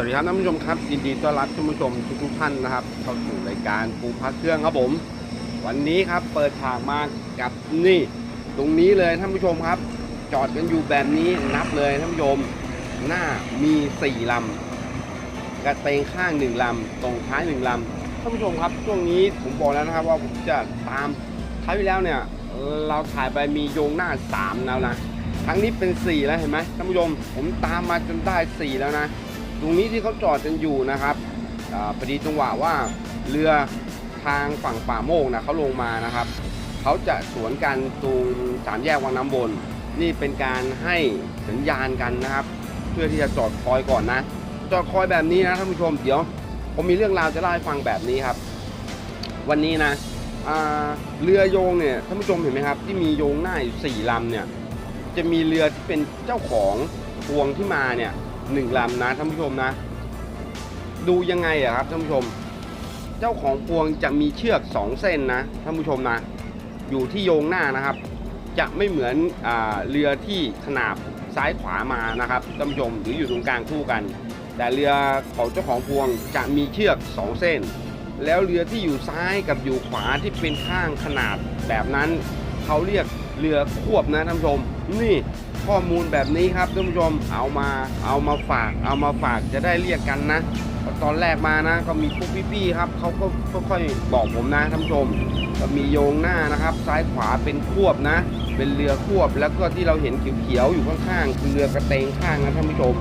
วัสดีครับท่านผู้ชมครับยินดีต้อนรับท่านผู้ชมทุกท่านนะครับ เข้าสู่รายการปูพักเครื่องครับผม วันนี้ครับเปิดฉากมากับนี่ ตรงนี้เลยท่านผู้ชมครับ จอดกันอยู่แบบนี้นับเลยท่านผู้ชม หน้ามีสี่ลำกระเตงข้างหนึ่งลำตรงท้ายหนึ่งลำท่านผู้ชมครับช่วงนี้ผมบอกแล้วนะครับว่าผมจะตามท้ายที่แล้วเนี่ยเอ่อเราถ่ายไปมีโยงหน้าสามแล้วนะครั้งนี้เป็นสี่แล้วเห็นไหมท่านผู้ชมผมตามมาจนได้สี่แล้วนะ ตรงนี้ที่เขาจอดกันอยู่นะครับอพอดีจังหวะว่าเรือทางฝั่งป่าโมกนะเขาลงมานะครับเขาจะสวนกันตรงสามแยกวังน้ำบน นี่เป็นการให้สัญญาณกันนะครับ เพื่อที่จะจอดคอยก่อนนะ จอดคอยแบบนี้นะท่านผู้ชมเดี๋ยวผมมีเรื่องราวจะเล่าให้ฟังแบบนี้ครับ วันนี้นะเรือโยงเนี่ยท่านผู้ชมเห็นไหมครับ ที่มีโยงหน้าอยู่สี่ลำเนี่ยจะมีเรือที่เป็นเจ้าของพวงที่มาเนี่ย หนึ่งลำนะท่านผู้ชมนะ ดูยังไงอะครับท่านผู้ชม เจ้าของพวงจะมีเชือกสองเส้นนะท่านผู้ชมนะ อยู่ที่โยงหน้านะครับ จะไม่เหมือนอาเรือที่ขนาบซ้ายขวามานะครับท่านผู้ชมหรืออยู่ตรงกลางคู่กัน แต่เรือของเจ้าของพวงจะมีเชือกสองเส้น แล้วเรือที่อยู่ซ้ายกับอยู่ขวาที่เป็นข้างขนาดแบบนั้นเขาเรียกเรือควบนะท่านผู้ชมนี่ ข้อมูลแบบนี้ครับท่านผู้ชมเอามาเอามาฝาก เอามาฝากจะได้เรียกกันนะตอนแรกมานะ ก็มีพวกพี่ๆครับเขาก็ค่อยๆบอกผมนะท่านผู้ชมก็มีโยงหน้านะครับ ซ้ายขวาเป็นควบนะ เป็นเรือควบแล้วก็ที่เราเห็นเขียวๆอยู่ข้างๆคือเรือกระเตงข้างนะท่านผู้ชม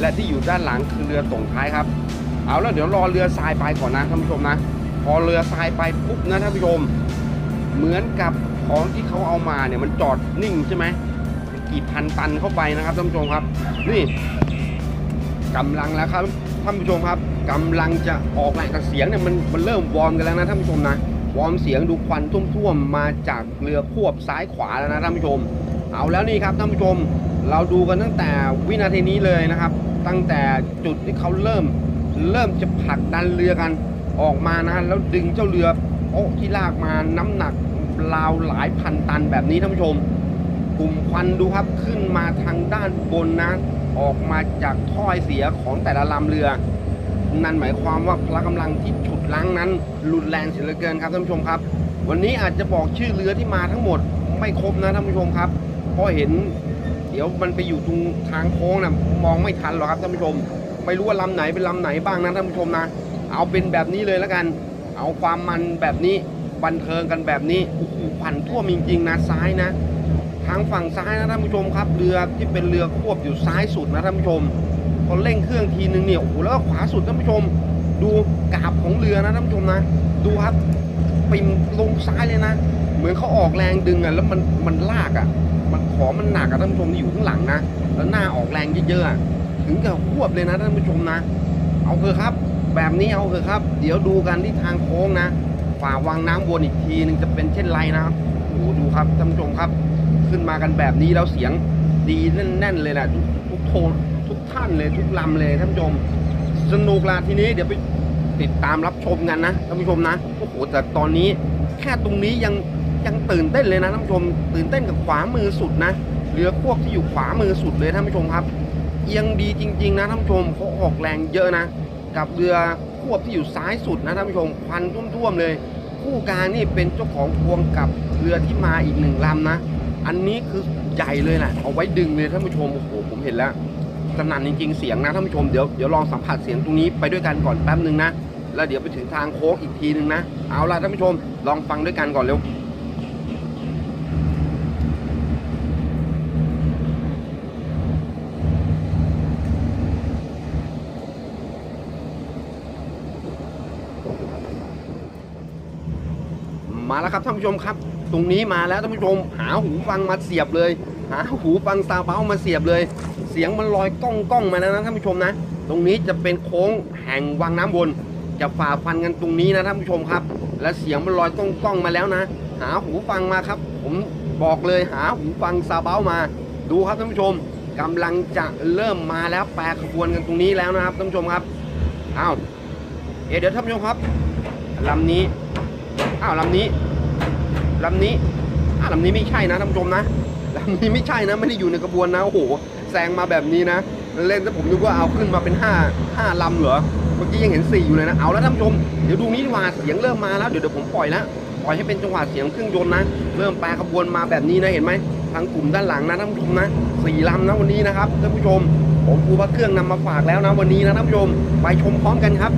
และที่อยู่ด้านหลังคือเรือส่งท้ายครับ เอาแล้วเดี๋ยวรอเรือทรายไปก่อนนะท่านผู้ชมนะ พอเรือทรายไปปุ๊บนะท่านผู้ชม เหมือนกับของที่เขาเอามาเนี่ยมันจอดนิ่งใช่ไหม กี่พันตันเข้าไปนะครับท่านผู้ชมครับ นี่กำลังแล้วครับท่านผู้ชมครับกำลังจะออกแรงแต่เสียงเนี่ยมันมันเริ่มวอร์มกันแล้วนะท่านผู้ชมนะวอร์มเสียงดูควันท่วมๆมาจากเรือควบซ้ายขวาแล้วนะท่านผู้ชม เอาแล้วนี่ครับท่านผู้ชม เราดูกันตั้งแต่วินาทีนี้เลยนะครับ ตั้งแต่จุดที่เขาเริ่ม เริ่มจะผลักดันเรือกันออกมานะแล้วดึงเจ้าเรือโอ้ที่ลากมาน้ำหนักราวหลายพันตันแบบนี้ท่านผู้ชม กลุ่มควันดูครับขึ้นมาทางด้านบนนะ ออกมาจากถ้อยเสียของแต่ละลำเรือ นั่นหมายความว่าพละกำลังที่ฉุดล้างนั้น รุนแรงเสียเหลือเกินครับท่านผู้ชมครับ วันนี้อาจจะบอกชื่อเรือที่มาทั้งหมดไม่ครบนะท่านผู้ชมครับเพราะเห็น เดี๋ยวมันไปอยู่ตรงทางโค้งนะมองไม่ทันหรอกครับท่านผู้ชม ไม่รู้ว่าลำไหนเป็นลำไหนบ้างนะท่านผู้ชมนะ เอาเป็นแบบนี้เลยแล้วกัน เอาความมันแบบนี้บันเทิงกันแบบนี้โอ้โหควันท่วจริงๆนะซ้ายนะ ทางฝั่งซ้ายนะท่านผู้ชมครับ เรือที่เป็นเรือควบอยู่ซ้ายสุดนะท่านผู้ชมพอเร่งเครื่องทีนึงเนี่ยโอ้โหแล้วก็ขวาสุดท่านผู้ชม ดูกาบของเรือนะท่านผู้ชมนะ ดูครับปิ่มลงซ้ายเลยนะ เหมือนเขาออกแรงดึงอะแล้วมันมันลากอะ มันขอมันหนักอะท่านผู้ชมที่อยู่ข้างหลังนะแล้วหน้าออกแรงเยอะๆถึงกับควบเลยนะท่านผู้ชมนะ เอาเถอะครับ แบบนี้เอาเถอะครับ เดี๋ยวดูกันที่ทางโค้งนะฝ่าวังน้ำวนอีกทีหนึงจะเป็นเช่นไรนะครับโอ้โหดูครับท่านผู้ชมครับ ขึ้นมากันแบบนี้แล้วเสียงดีแน่นๆเลยแหละทุกทุกโทนทุกท่านเลยทุกลำเลยท่านผู้ชมสนุกละทีนี้เดี๋ยวไปติดตามรับชมกันนะท่านผู้ชมนะโอ้โหแต่ตอนนี้แค่ตรงนี้ยังยังตื่นเต้นเลยนะท่านผู้ชม ตื่นเต้นกับขวามือสุดนะเรือพวกที่อยู่ขวามือสุดเลยท่านผู้ชมครับเอียงดีจริง ๆ นะท่านผู้ชมเขาออกแรงเยอะนะ กับเรือควบที่อยู่ซ้ายสุดนะท่านผู้ชมควันท่วมๆเลย คู่กลางนี่เป็นเจ้าของพวงกับเรือที่มาอีกหนึ่งลำนะ อันนี้คือใหญ่เลยแหละเอาไว้ดึงเลยท่านผู้ชมโอ้โหผมเห็นแล้วสนั่นจริงๆเสียงนะท่านผู้ชมเดี๋ยวเดี๋ยวลองสัมผัสเสียงตรงนี้ไปด้วยกันก่อนแป๊บหนึ่งนะแล้วเดี๋ยวไปถึงทางโค้งอีกทีหนึ่งนะเอาล่ะท่านผู้ชมลองฟังด้วยกันก่อนเร็วมาแล้วครับท่านผู้ชมครับ ตรงนี้มาแล้วท่านผู้ชมหาหูฟังมาเสียบเลย หาหูฟังซาวเบามาเสียบเลย เสียงมันลอยก้องก้องมาแล้วนะท่านผู้ชมนะ ตรงนี้จะเป็นโค้งแห่งวังน้ำวนจะฝ่าฟันกันตรงนี้นะท่านผู้ชมครับ และเสียงมันลอยก้องก้องมาแล้วนะ หาหูฟังมาครับ ผมบอกเลยหาหูฟังซาวเบามา ดูครับท่านผู้ชมกำลังจะเริ่มมาแล้วแปรขบวนกันตรงนี้แล้วนะครับท่านผู้ชมครับอ้าวเอ๊ะเดี๋ยวท่านผู้ชมครับลำนี้อ้าวลำนี้ ลำนี้อ้าลำนี้ไม่ใช่นะท่านผู้ชมนะลำนี้ไม่ใช่นะไม่ได้อยู่ในกระบวนนะโอ้โหแซงมาแบบนี้นะ เล่นๆถ้าผมนึกว่าเอาขึ้นมาเป็นห้าห้าลำเหรอเมื่อกี้ยังเห็นสี่อยู่เลยนะเอาแล้วท่านผู้ชมเดี๋ยวดูนี้ดีกว่าเสียงเริ่มมาแล้วเดี๋ยวเดี๋ยวผมปล่อยแล้วปล่อยให้เป็นจังหวะเสียงเครื่องยนต์นะ เริ่มแปลขบวนมาแบบนี้นะเห็นไหมทางกลุ่มด้านหลังนะท่านผู้ชมนะสี่ลำนะวันนี้นะครับท่านผู้ชม ผมปูพระเครื่องนำมาฝากแล้วนะวันนี้นะท่านผู้ชมไปชมพร้อมกันครับ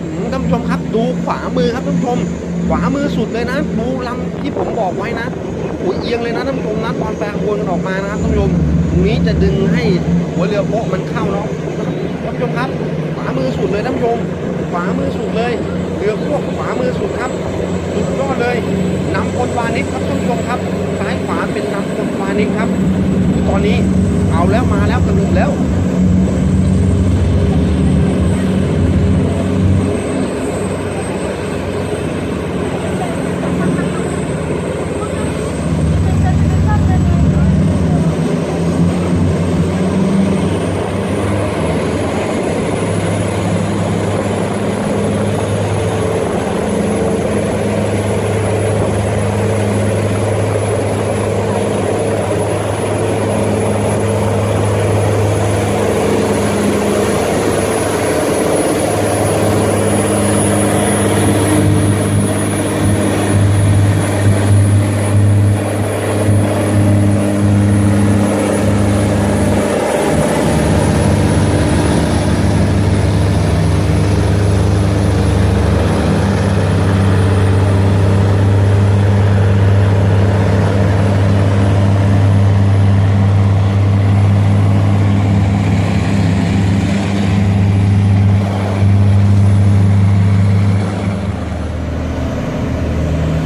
อืมท่านผู้ชมครับดูขวา มือครับท่านผู้ชมขวามือสุดเลยนะดูลำที่ผมบอกไว้นะโอ้ยเอียงเลยนะท่านผู้ชมนะตอนแปลขบวนกันออกมานะครับท่านผู้ชมตรงนี้จะดึงให้หัวเรือโป๊ะมันเข้าเนาะท่านผู้ชมครับ ขวามือสุดเลยท่านผู้ชมขวามือสุดเลยเรือพวกขวามือสุดครับสุดยอดเลยนำพลวานิชครับท่านผู้ชมครับ ซ้ายขวาเป็นนำพลวานิชครับ ตอนนี้เอาแล้วมาแล้วกระหนุกแล้ว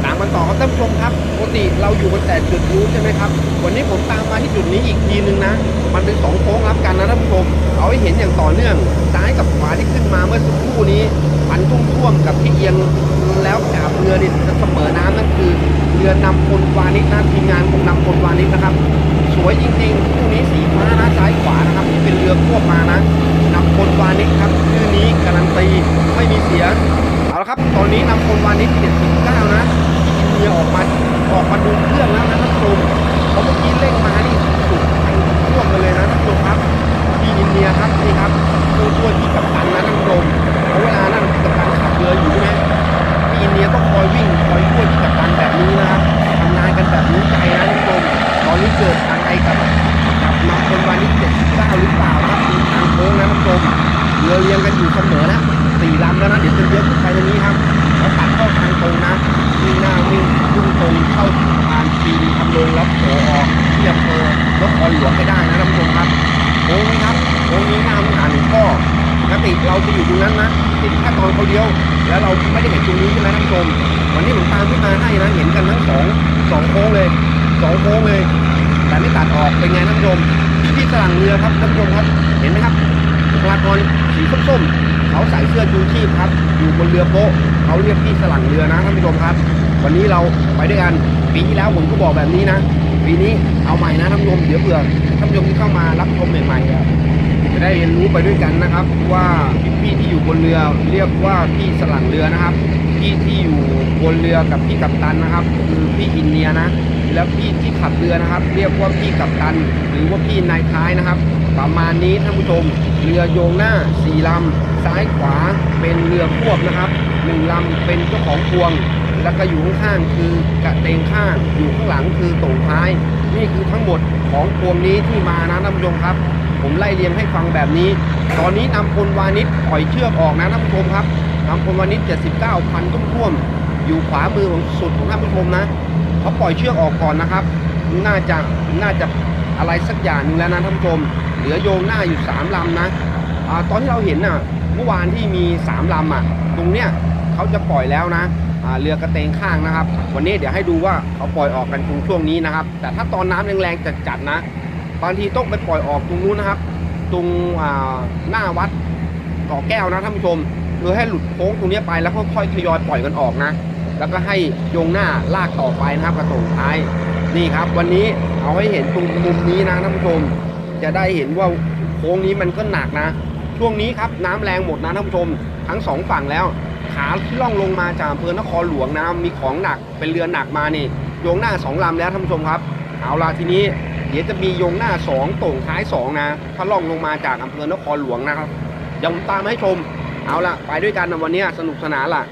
ตามมาต่อครับท่านผู้ชมครับปกติเราอยู่กันแต่จุดนู้นใช่ไหมครับ วันนี้ผมตามมาที่จุดนี้อีกทีนึงนะ มันเป็นสองโค้งรับกันนะท่านผู้ชม เอาให้เห็นอย่างต่อเนื่อง ซ้ายกับขวาที่ขึ้นมาเมื่อสักครู่นี้พันทุ่มท่วมียงแล้วกาบเรือเนี่ยจะเสมอน้ำนั่นคือ เรือนำพลวานิชนะทีมงานของนำพลวานิชนะครับ สวยจริงๆคู่นี้สีฟ้านะซ้ายขวานะครับที่เป็นเรือควบมานะนำพลวานิชครับชื่อนี้การันตีไม่มีเสียเอาละครับ ตอนนี้นำพลวานิช79นะอินเดียออกมาออกมาดูเครื่องแล้วนะท่านผู้ชมเพราะเมื่อกี้เร่งมานี่สุดทางท่วมกันเลยนะท่านผู้ชมครับพี่อินเดียครับนี่ครับผู้ช่วยพี่กัปตันนะท่านผู้ชมเพราะเวลานั้นกัปตันขับเรืออยู่ใช่ไหม อินเดียต้องคอยวิ่งคอย กติเราอยู่ตรงนั้นนะเห็นแค่ตอนเขาเลี้ยว แล้วเราไม่ได้เห็นตรงนี้ใช่ไหมท่านผู้ชมวันนี้ผมตามขึ้นมาให้นะเห็นกันทั้งสองสองโค้งเลยสองโค้งเลย แต่ไม่ตัดออกเป็นไงท่านผู้ชมที่สลังเรือครับท่านผู้ชมครับเห็นไหมครับบุคลากรสีส้มๆเขาใส่เสื้อชูชีพครับ อยู่บนเรือโป๊ะเขาเรียกพี่สลังเรือนะท่านผู้ชมครับ วันนี้เราไปด้วยกันปีที่แล้วผมก็บอกแบบนี้นะปีนี้เอาใหม่นะท่านผู้ชมเดี๋ยวเผื่อท่านผู้ชมที่เข้ามารับชมใหม่ๆ ได้เรียนรู้ไปด้วยกันนะครับ ว่าพี่ที่อยู่บนเรือเรียกว่าพี่สลังเรือนะครับ พี่ที่อยู่บนเรือกับพี่กัปตันนะครับ คือพี่อินเนียนะ แล้วพี่ที่ขับเรือนะครับ เรียกว่าพี่กัปตัน หรือว่าพี่นายท้ายนะครับ ประมาณนี้ท่านผู้ชมเรือโยงหน้าสี่ลำซ้ายขวาเป็นเรือควบนะครับหนึ่งลำเป็นเจ้าของพวง แล้วก็อยู่ข้างคือกระเตงข้างอยู่ข้างหลังคือตรงท้าย นี่คือทั้งหมดของพวงนี้ที่มานะท่านผู้ชมครับ ผมไล่เรียงให้ฟังแบบนี้ ตอนนี้นำพลวานิชปล่อยเชือกออกนะท่านผู้ชมครับนำพลวานิช79พันต้นท่วมๆอยู่ขวามือของสุดของท่านผู้ชมนะเขาปล่อยเชือกออกก่อนนะครับ น่าจะน่าจะอะไรสักอย่างนึงแล้วนะท่านผู้ชม เหลือโยงหน้าอยู่สามลำนะอตอนที่เราเห็นน่ะเมื่อวานที่มีสามลำอะ ตรงเนี้ยเขาจะปล่อยแล้วนะ เรือกระเตงข้างนะครับ วันนี้เดี๋ยวให้ดูว่าเขาปล่อยออกกันตรงช่วงนี้นะครับ แต่ถ้าตอนน้ำแรงๆจัดๆนะ บางทีต้องไปปล่อยออกตรงนู้นนะครับ ตรงหน้าวัดเกาะแก้วนะท่านผู้ชมคือให้หลุดโค้งตรงนี้ไปแล้วค่อยๆทยอยปล่อยกันออกนะ แล้วก็ให้ยงหน้าลากต่อไปนะครับกระตงท้ายนี่ครับ วันนี้เอาให้เห็นตรงมุมนี้นะท่านผู้ชม จะได้เห็นว่าโค้งนี้มันก็หนักนะ ช่วงนี้ครับน้ำแรงหมดนะท่านผู้ชม ทั้งสองฝั่งแล้ว ขาที่ล่องลงมาจากอำเภอนครหลวงนะมีของหนักเป็นเรือหนักมานี่โยงหน้าสองลำแล้วท่านผู้ชมครับ เอาล่ะทีนี้เดี๋ยวจะมีโยงหน้าสองต่งท้ายสองนะ ถ้าล่องลงมาจากอำเภอนครหลวงนะครับเดี๋ยวผมตามให้ชม เอาล่ะ ไปด้วยกันนะวันนี้สนุกสนานล่ะ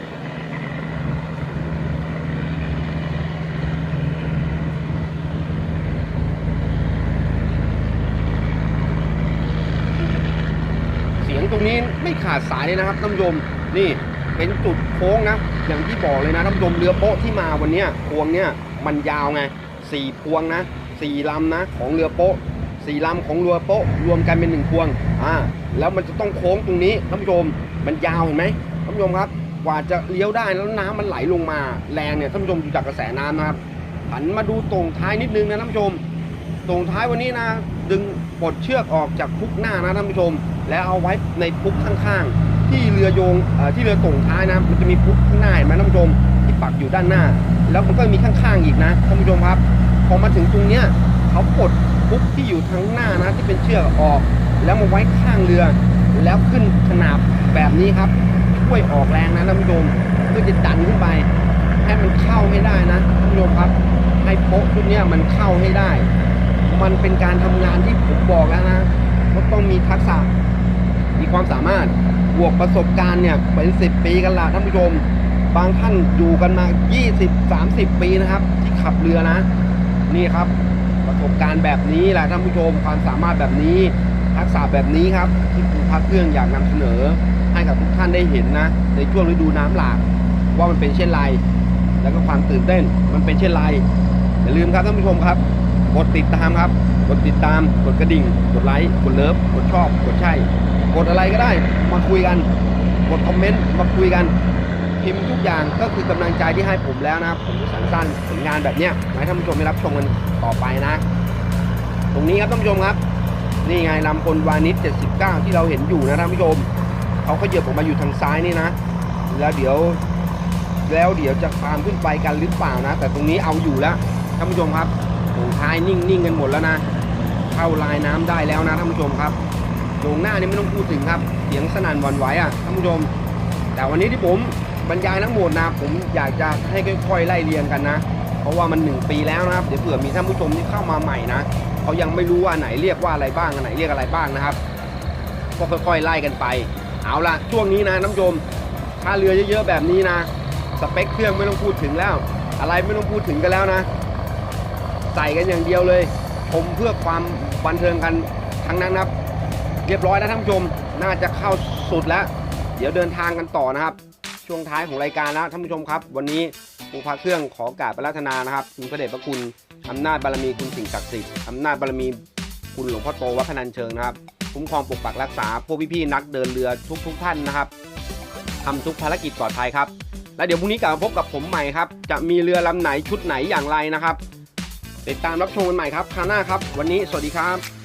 เสียงตรงนี้ไม่ขาดสายเลยนะครับท่านผู้ชมนี่ เป็นจุดโค้งนะ อย่างที่บอกเลยนะท่านผู้ชมเรือโป๊ะที่มาวันนี้พวงเนี้ยมันยาวไงสี่พวงนะสี่ลำนะของเรือโป๊ะสี่ลำของเรือโป๊ะรวมกันเป็นหนึ่งพวงอ่าแล้วมันจะต้องโค้งตรงนี้ท่านผู้ชมมันยาวเห็นไหมท่านผู้ชมครับกว่าจะเลี้ยวได้แล้วน้ำมันไหลลงมาแรงเนี่ยท่านผู้ชมดูจากกระแสน้ำนะครับหันมาดูตรงท้ายนิดนึงนะท่านผู้ชมตรงท้ายวันนี้นะ ดึงปลดเชือกออกจากพุกหน้านะท่านผู้ชม แล้วเอาไว้ในพุกข้างๆ ที่เรือโยงที่เรือตรงท้ายนะมันจะมีพุกข้างหน้าเห็นไหมท่านผู้ชมที่ปักอยู่ด้านหน้า แล้วมันก็มีข้างๆอีกนะท่านผู้ชมครับ พอมาถึงตรงเนี้ยเขาปลดพุกที่อยู่ทางหน้านะที่เป็นเชือกออก แล้วมาไว้ข้างเรือ แล้วขึ้นขนาบแบบนี้ครับช่วยออกแรงนะท่านผู้ชมเพื่อจะดันขึ้นไป ให้มันเข้าให้ได้นะท่านผู้ชมครับให้โป๊ะชุดเนี้ยมันเข้าให้ได้ มันเป็นการทำงานที่ผมบอกแล้วนะว่าต้องมีทักษะมีความสามารถ บวกประสบการณ์เนี่ยเป็นสิบปีกันละท่านผู้ชม บางท่านอยู่กันมา 20 30 ปีนะครับ ที่ขับเรือนะ นี่ครับ ประสบการณ์แบบนี้แหละท่านผู้ชมความสามารถแบบนี้ ทักษะแบบนี้ครับ ที่ครูพักเครื่องอยากนำเสนอ ให้กับทุกท่านได้เห็นนะ ในช่วงฤดูน้ำหลากว่ามันเป็นเช่นไร แล้วก็ความตื่นเต้นมันเป็นเช่นไรอย่าลืมครับท่านผู้ชมครับ กดติดตามครับ กดติดตาม กดกระดิ่ง กดไลค์ กดเลิฟ กดชอบ กดใช่ กดอะไรก็ได้ มาคุยกัน กดคอมเมนต์ มาคุยกัน พิมพ์ทุกอย่างก็คือกำลังใจที่ให้ผมแล้วนะผมสั่งสร้างผลงานแบบเนี้ยมาให้ท่านผู้ชมได้รับชมกันต่อไปนะ ตรงนี้ครับท่านผู้ชมครับ นี่ไงลำพลวานิช79 ที่เราเห็นอยู่นะท่านผู้ชม เขาก็เหยียบออกมาอยู่ทางซ้ายนี่นะ แล้วเดี๋ยวแล้วเดี๋ยวจะตามขึ้นไปกันหรือเปล่านะ แต่ตรงนี้เอาอยู่แล้วท่านผู้ชมครับ ท้ายนิ่งๆกันหมดแล้วนะ เข้าลายน้ำได้แล้วนะท่านผู้ชมครับโงหน้านี่ไม่ต้องพูดถึงครับ เสียงสนั่นหวั่นไหวอะท่านผู้ชม แต่วันนี้ที่ผมบรรยายทั้งหมดนะ ผมอยากจะให้ค่อยๆไล่เรียงกันนะ เพราะว่ามันหนึ่งปีแล้วนะครับ เดี๋ยวเผื่อมีท่านผู้ชมที่เข้ามาใหม่นะเขายังไม่รู้ว่าไหนเรียกว่าอะไรบ้างอันไหนเรียกอะไรบ้างนะครับ ก็ค่อยๆไล่กันไป เอาล่ะช่วงนี้นะท่านผู้ชมถ้าเรือเยอะๆแบบนี้นะ สเปคเครื่องไม่ต้องพูดถึงแล้ว อะไรไม่ต้องพูดถึงกันแล้วนะ ใส่กันอย่างเดียวเลยชมเพื่อความบันเทิงกันทั้งนั้นครับ เรียบร้อยแล้วท่านผู้ชมน่าจะเข้าสุดแล้ว เดี๋ยวเดินทางกันต่อนะครับ ช่วงท้ายของรายการแล้วท่านผู้ชมครับ วันนี้ปูพาเครื่องขอกราบประรัตนานะครับคุณพระเดชพระคุณอำนาจบารมีคุณสิ่งศักดิ์สิทธิ์อำนาจบารมีคุณหลวงพ่อโตวัดพนัญเชิงนะครับคุ้มครองปกปักรักษาพวกพี่ๆนักเดินเรือทุกๆท่านนะครับทำทุกภารกิจปลอดภัยครับ แล้วเดี๋ยวพรุ่งนี้กลับมาพบกับผมใหม่ครับ จะมีเรือลำไหนชุดไหนอย่างไรนะครับ ติดตามรับชมกันใหม่ครับคราวหน้าครับ วันนี้สวัสดีครับ